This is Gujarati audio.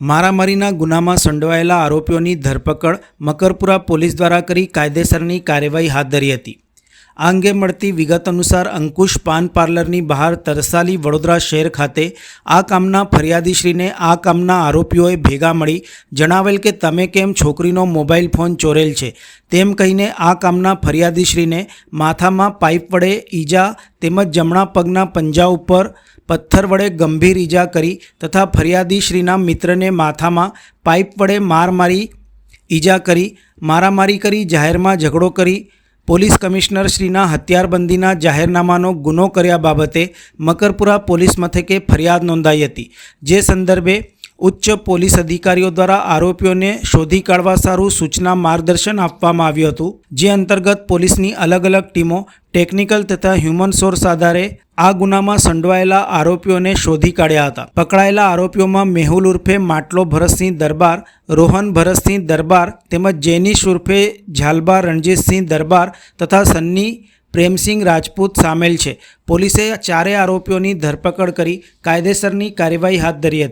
મારામારીના ગુનામાં સંડોવાયેલા આરોપીઓની ધરપકડ મકરપુરા પોલીસ દ્વારા કરી કાયદેસરની કાર્યવાહી હાથ ધરી હતી. આ અંગે મળતી વિગત અનુસાર અંકુશ પાન પાર્લરની બહાર તરસાલી વડોદરા શહેર ખાતે આ કામના ફરિયાદીશ્રીને આ કામના આરોપીઓએ ભેગા મળી જણાવેલ કે તમે કેમ છોકરીનો મોબાઈલ ફોન ચોરેલ છે તેમ કહીને આ કામના ફરિયાદીશ્રીને માથામાં પાઇપ વડે ઈજા તેમજ જમણા પગના પંજા ઉપર પથ્થર વડે ગંભીર ઈજા કરી તથા ફરિયાદીશ્રીના મિત્રને માથામાં પાઇપ વડે માર મારી ઈજા કરી, મારામારી કરી, જાહેરમાં ઝઘડો કરી પોલીસ કમિશનરશ્રીના હથિયારબંધીના જાહેરનામાનો ગુનો કર્યા બાબતે મકરપુરા પોલીસ મથકે ફરિયાદ નોંધાઈ હતી. જે સંદર્ભે ઉચ્ચ પોલીસ અધિકારીઓ દ્વારા આરોપીઓને શોધી કાઢવા સારું સૂચના માર્ગદર્શન આપવામાં આવ્યું હતું, જે અંતર્ગત પોલીસની અલગ અલગ ટીમો ટેકનિકલ તથા હ્યુમન સોર્સ આધારે આ ગુનામાં સંડવાયેલા આરોપીઓને શોધી કાઢ્યા હતા. પકડાયેલા આરોપીઓમાં મેહુલ ઉર્ફે માટલો ભરતસિંહ દરબાર, રોહન ભરતસિંહ દરબાર તેમજ જેનિશ ઉર્ફે ઝાલબા રણજીતસિંહ દરબાર તથા સન્ની પ્રેમસિંહ રાજપૂત સામેલ છે. પોલીસે ચારે આરોપીઓની ધરપકડ કરી કાયદેસરની કાર્યવાહી હાથ ધરી હતી.